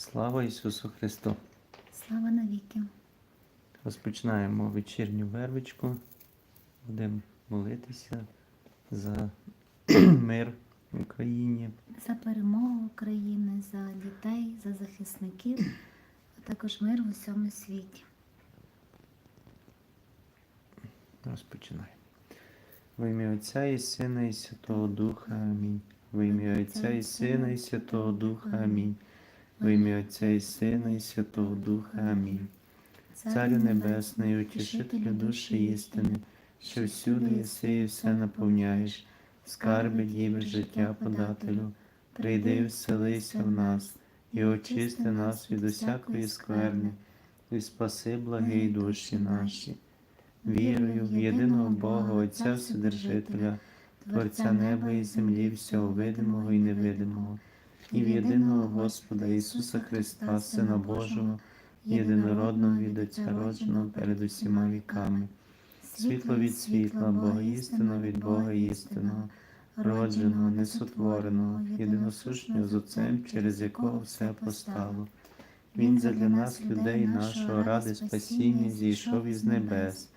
Слава Ісусу Христу! Слава навіки. Розпочинаємо вечірню вервичку. Будемо молитися за мир в Україні. За перемогу України, за дітей, за захисників, а також мир в усьому світі. Розпочинаємо. Во ім'я Отця і Сина, і Святого Духа. Амінь. Во ім'я Отця і Сина, і Святого Духа. Амінь. Во ім'я Отця і Сина, і Святого Духа. Амінь. Царю Небесний, утішителю душі істини, що всюди єси і все наповняєш, скарби діви життя подателю, прийди і вселися в нас, і очисти нас від усякої скверни, і спаси благі душі наші. Вірую в єдиного Бога, Отця Вседержителя, Творця неба і землі, всього видимого і невидимого, і в єдиного Господа Ісуса Христа, Сина Божого, єдинородного від Отця родженого перед усіма віками, світло від світла, Бога істинного від Бога істинного, родженого, несотвореного, єдиносушнього з Отцем, через якого все постало. Він задля нас, людей нашого ради спасіння, зійшов із небес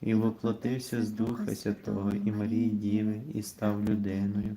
і воплотився з Духа Святого і Марії Діви, і став людиною,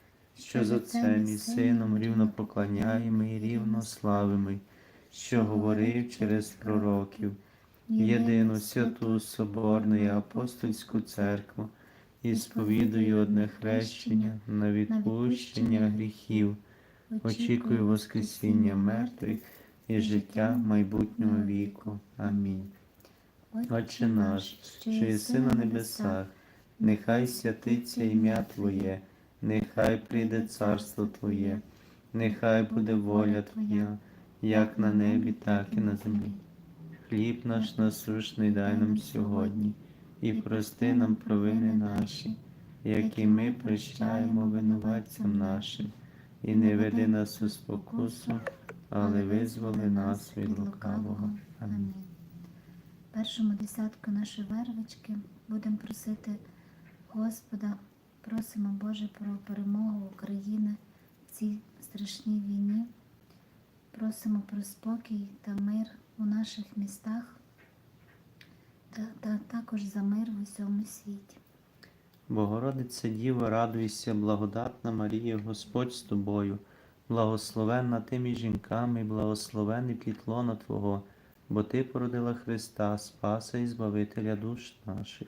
що з Отцем і Сином рівно поклоняємо і рівно славимо, що говорив через пророків, єдину святу Соборну і апостольську церкву, і сповідую одне хрещення на відпущення гріхів, очікую Воскресіння мертвих і життя майбутнього віку. Амінь. Отче наш, що єси на небесах, нехай святиться ім'я Твоє, нехай прийде царство Твоє, нехай буде воля Твоя, як на небі, так і на землі. Хліб наш насущний дай нам сьогодні, і прости нам провини наші, які ми прощаємо винуватцям нашим, і не веди нас у спокусу, але визволи нас від лукавого. Амінь. Першому десятку нашої вервички будемо просити Господа, просимо Боже про перемогу України в цій страшній війні. Просимо про спокій та мир у наших містах та, та також за мир в усьому світі. Богородице Діво, радуйся, благодатна Марія, Господь з тобою, благословенна ти між жінками, благословений плід лона Твого, бо Ти породила Христа, Спаса і Збавителя душ наших.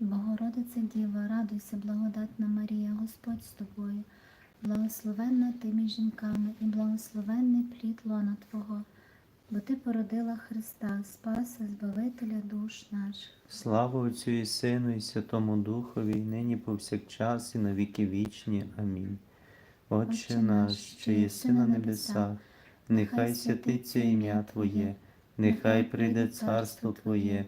Богородице Діва, радуйся, благодатна Марія, Господь з тобою, благословенна ти між жінками і благословенний плід лона Твого, бо ти породила Христа, Спаса, Збавителя душ наших. Слава Отцю і Сину, і Святому Духові, і нині повсякчас, і на віки вічні. Амінь. Отче наш, що єси на небесах, нехай святиться ім'я Твоє, нехай прийде царство Твоє,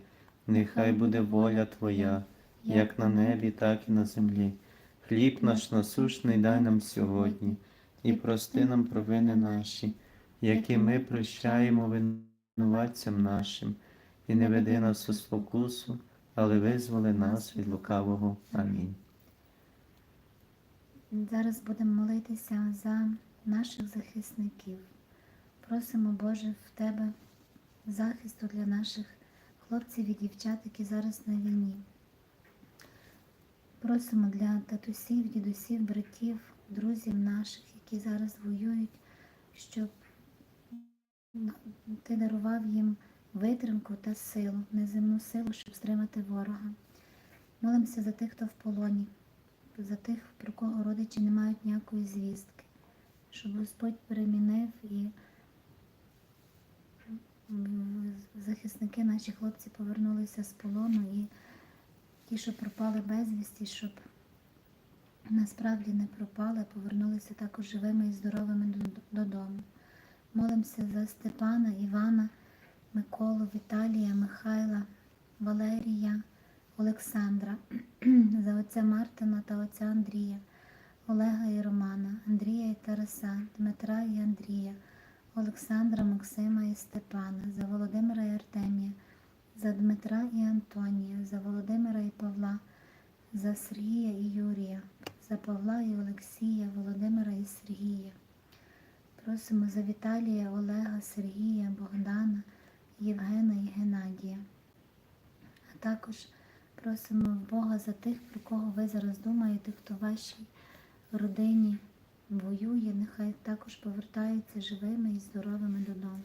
нехай буде воля Твоя, як на небі, так і на землі. Хліб наш насущний дай нам сьогодні, і прости нам провини наші, які ми прощаємо винуватцям нашим, і не веди нас у спокусу, але визволи нас від лукавого. Амінь. Зараз будемо молитися за наших захисників. Просимо, Боже, в Тебе захисту для наших хлопців і дівчат, які зараз на війні. Просимо для татусів, дідусів, братів, друзів наших, які зараз воюють, щоб Ти дарував їм витримку та силу, неземну силу, щоб стримати ворога. Молимося за тих, хто в полоні, за тих, про кого родичі не мають ніякої звістки, щоб Господь перемінив і захисники, наші хлопці повернулися з полону і ті, що пропали безвісті, щоб насправді не пропали, повернулися також живими і здоровими додому. Молимося за Степана, Івана, Миколу, Віталія, Михайла, Валерія, Олександра, за отця Мартина та отця Андрія, Олега і Романа, Андрія і Тараса, Дмитра і Андрія, Олександра, Максима і Степана, за Володимира і Артемія, за Дмитра і Антонія, за Володимира і Павла, за Сергія і Юрія, за Павла і Олексія, Володимира і Сергія. Просимо за Віталія, Олега, Сергія, Богдана, Євгена і Геннадія. А також просимо Бога за тих, про кого ви зараз думаєте, хто в вашій родині воює, нехай також повертаються живими і здоровими додому.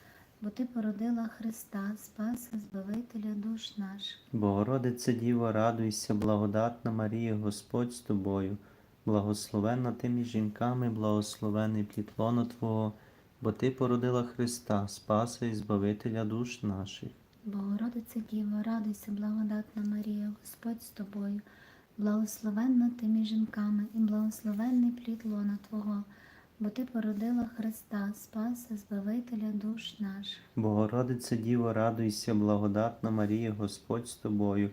бо ти породила Христа, Спаса, Збавителя душ наших. Богородице Діво, радуйся, благодатна Марія, Господь з тобою, благословенна ти між жінками, благословений плід лона Твого, бо Ти породила Христа, Спаса і Збавителя душ наших. Богородице Діво, радуйся, благодатна Марія, Господь з тобою, благословенна ти між жінками, і благословенний плід лона Твого, бо ти породила Христа, Спаса, Збавителя душ наших. Богородице Діво, радуйся, благодатна Марія, Господь з тобою,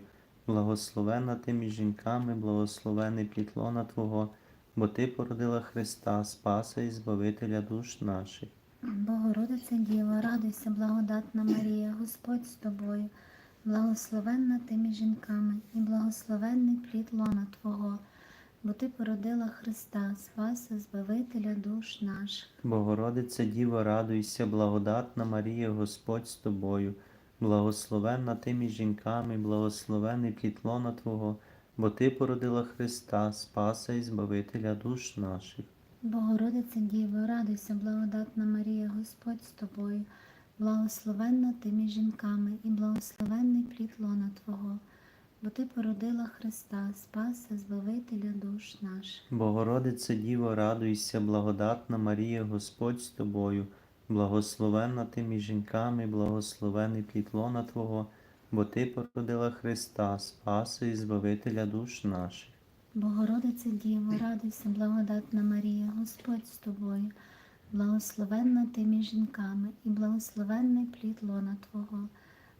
благословенна ти між жінками, благословений плід лона Твого, бо Ти породила Христа, Спаса і Збавителя душ наших. Богородице Діво, радуйся, благодатна Марія, Господь з тобою, благословенна ти між жінками, і благословенний плід лона Твого, бо ти породила Христа, Спаса, Збавителя душ наших. Богородице Діво, радуйся, благодатна Марія, Господь з тобою, благословенна ти між жінками, благословений плід лона Твого, бо Ти породила Христа, Спаса і Збавителя душ наших. Богородице Діво, радуйся, благодатна Марія, Господь з тобою, благословенна ти між жінками, і благословенний плід лона Твого, бо ти породила Христа, Спаса, Збавителя душ наших. Богородице Діво, радуйся, благодатна Марія, Господь з тобою, благословенна ти між жінками, благословений плід лона Твого, бо Ти породила Христа, Спаса і Збавителя душ наших. Богородице Діво, радуйся, благодатна Марія, Господь з тобою, благословенна ти між жінками, і благословенний плід лона Твого,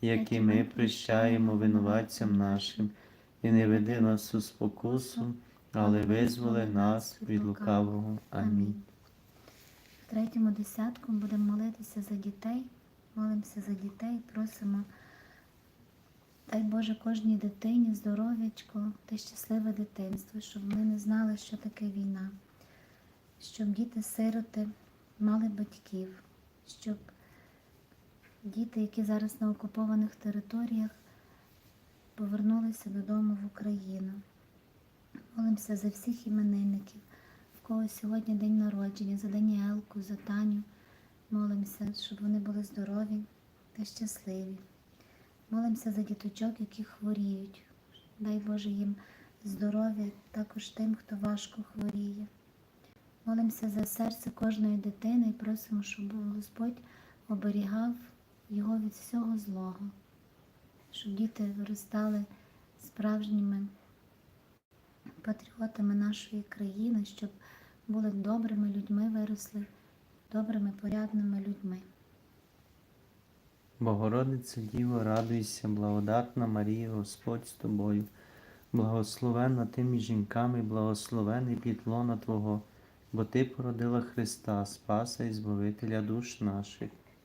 які ми прощаємо винуватцям нашим, і не веди нас у спокусу, але визволи нас від лукавого. Амінь. В третьому десятку будемо молитися за дітей. Молимося за дітей, просимо. Дай Боже кожній дитині здоров'ячко та щасливе дитинство, щоб ми не знали, що таке війна, щоб діти-сироти мали батьків, щоб діти, які зараз на окупованих територіях, повернулися додому в Україну. Молимося за всіх іменинників, в кого сьогодні день народження, за Даніелку, за Таню. Молимося, щоб вони були здорові та щасливі. Молимося за діточок, які хворіють. Дай Боже їм здоров'я, також тим, хто важко хворіє. Молимося за серце кожної дитини і просимо, щоб Господь оберігав його від всього злого, щоб діти виростали справжніми патріотами нашої країни, щоб були добрими людьми, виросли добрими, порядними людьми. Богородице Діво, радуйся, благодатна Марія, Господь з тобою, благословенна ти між жінками, благословений плід лона Твого, бо Ти породила Христа, Спаса і Збавителя душ наших.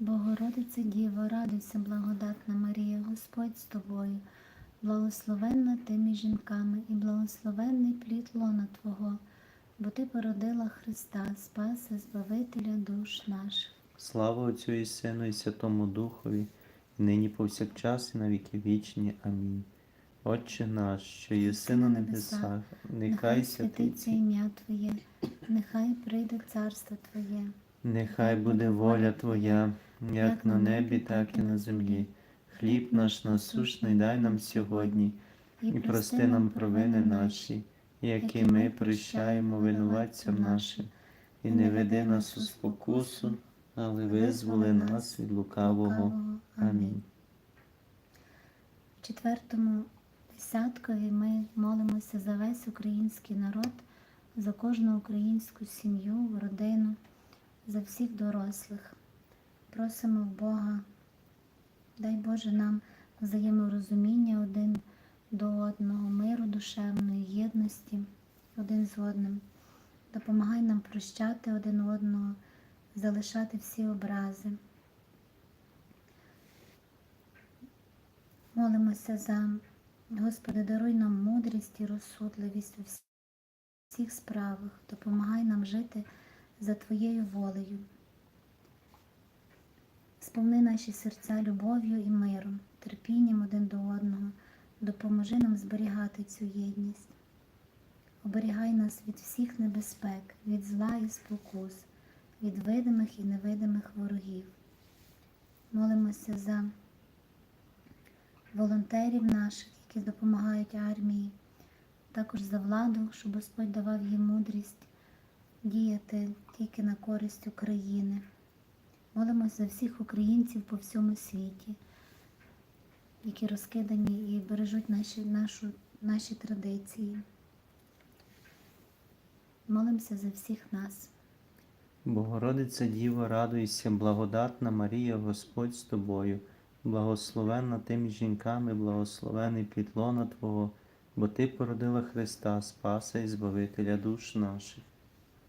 Богородице Діво, радуйся, благодатна Марія, Господь з тобою, благословенна ти між жінками і благословенний плід лона Твого, бо Ти породила Христа, Спаса, Збавителя душ наших. Слава Отцю і Сину і Святому Духові, і нині повсякчас і на віки вічні. Амінь. Отче наш, що єси на небесах, нехай святиться, ім'я Твоє, нехай прийде царство Твоє. нехай буде воля Твоя, як на небі, так і на землі. Хліб наш насущний дай нам сьогодні, і прости нам провини наші, які ми прощаємо винуватцям нашим, і не веди нас у спокусу, але визволи нас від лукавого. Амінь. В четвертому десяткові ми молимося за весь український народ, за кожну українську сім'ю, родину, за всіх дорослих. Просимо Бога, дай Боже нам взаєморозуміння один до одного, миру душевної, єдності один з одним. Допомагай нам прощати один одного, залишати всі образи. Молимося за Господи, даруй нам мудрість і розсудливість у всіх справах. Допомагай нам жити за Твоєю волею. Сповни наші серця любов'ю і миром, терпінням один до одного, допоможи нам зберігати цю єдність. Оберігай нас від всіх небезпек, від зла і спокус, від видимих і невидимих ворогів. Молимося за волонтерів наших, які допомагають армії, також за владу, щоб Господь давав їм мудрість діяти тільки на користь України. Молимося за всіх українців по всьому світі, які розкидані і бережуть наші, нашу, наші традиції. Молимося за всіх нас. Богородиця Діво, радуйся, благодатна Марія, Господь з тобою, благословенна ти між жінками, благословений плід лона Твого, бо Ти породила Христа, Спаса і Збавителя душ наших.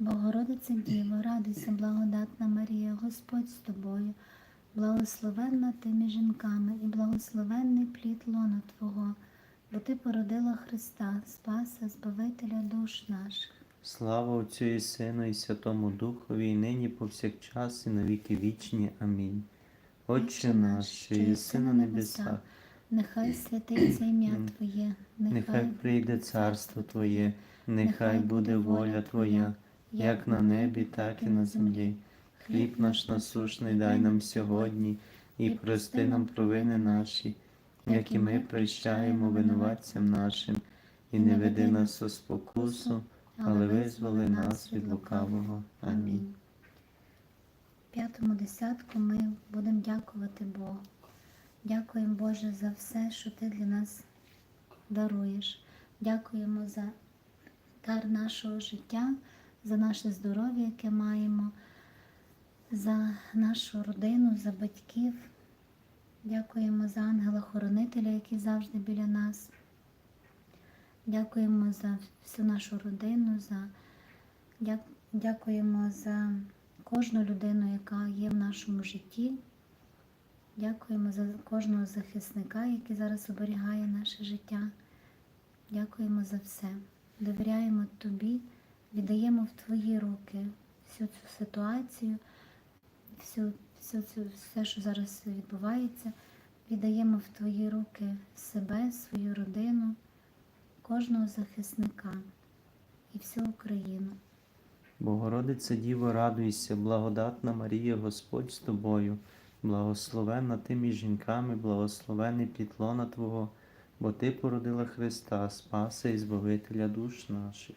Богородиця Діво, радуйся, благодатна Марія, Господь з тобою, благословенна ти між жінками, і благословенний плід лона Твого, бо ти породила Христа, Спаса, Збавителя душ наших. Слава Отцю і Сину і Святому Духові, і нині повсякчас, і на віки вічні. Амінь. Отче наш, що єси на небесах, нехай святиться ім'я Твоє, нехай прийде царство Твоє, нехай буде воля Твоя, як на небі, так і на землі. Хліб наш насушний дай нам сьогодні, і прости нам провини наші, як і ми прощаємо винуватцям нашим, і не веди нас у спокусу, але визволи нас від лукавого. Амінь. П'ятому десятку ми будемо дякувати Богу. Дякуємо Боже за все, що Ти для нас даруєш. Дякуємо за дар нашого життя, за наше здоров'я, яке маємо, за нашу родину, за батьків. Дякуємо за ангела-хоронителя, який завжди біля нас. Дякуємо за всю нашу родину, за... дякуємо за кожну людину, яка є в нашому житті. Дякуємо за кожного захисника, який зараз оберігає наше життя. Дякуємо за все. Довіряємо тобі, віддаємо в твої руки всю цю ситуацію, всю, всю цю, все, що зараз відбувається. Віддаємо в твої руки себе, свою родину, кожного захисника і всю Україну. Богородиця Діво, радуйся, благодатна Марія, Господь з тобою, благословенна ти між жінками, благословений плід лона Твого, бо Ти породила Христа, Спаса і Збавителя душ наших.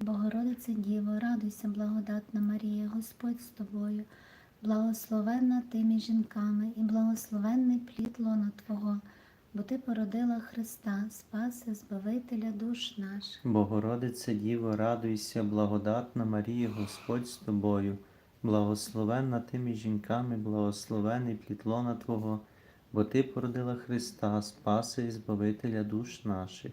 Богородице Діво, радуйся, благодатна Марія, Господь з тобою, благословенна ти між жінками, і благословенний плід лона Твого, бо ти породила Христа, Спаси, Збавителя душ наших. Богородице Діво, радуйся, благодатна Марія, Господь з тобою, благословенна ти між жінками, благословений плід лона Твого, бо Ти породила Христа, Спаси і Збавителя душ наших.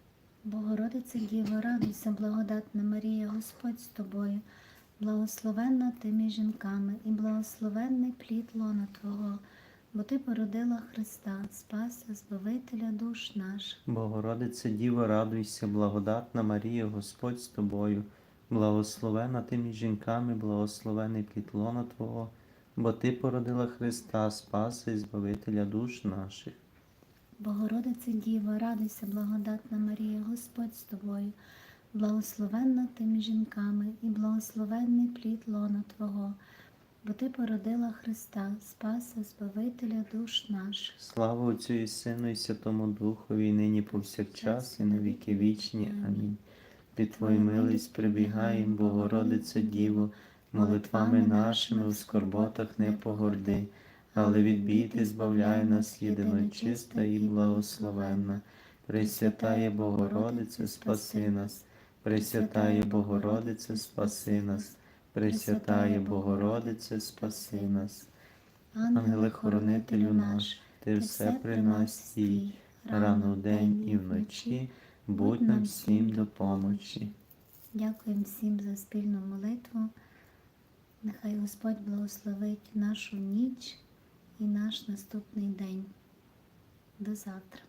Богородице Діво, радуйся, благодатна Марія, Господь з тобою, благословенна ти між жінками, і благословенний плід лона Твого, бо ти породила Христа, Спаса, Збавителя душ наших. Богородице Діво, радуйся, благодатна Марія, Господь з тобою, благословена ти між жінками, благословений плід лона Твого, бо Ти породила Христа, Спаси і Збавителя душ наших. Богородице Діво, радуйся, благодатна Марія, Господь з тобою, благословенна ти між жінками, і благословенний плід лона Твого, бо ти породила Христа, Спаса, Збавителя душ наших. Слава Отцю і Сину і Святому Духові, і нині повсякчас, і на віки вічні. Амінь. Під Твою милість прибігаєм, Богородице Діво, молитвами нашими у скорботах не погорди, але від біди збавляй нас єдино чиста і благословенна. Пресвятає Богородице, спаси нас, Пресвятає Богородице, спаси нас, Пресвятає Богородице, спаси нас. Ангеле-хоронителю наш, Ти все при нас стій, рано вдень і вночі, будь нам всім до помочі. Дякуємо всім за спільну молитву. Нехай Господь благословить нашу ніч і наш наступний день. До завтра.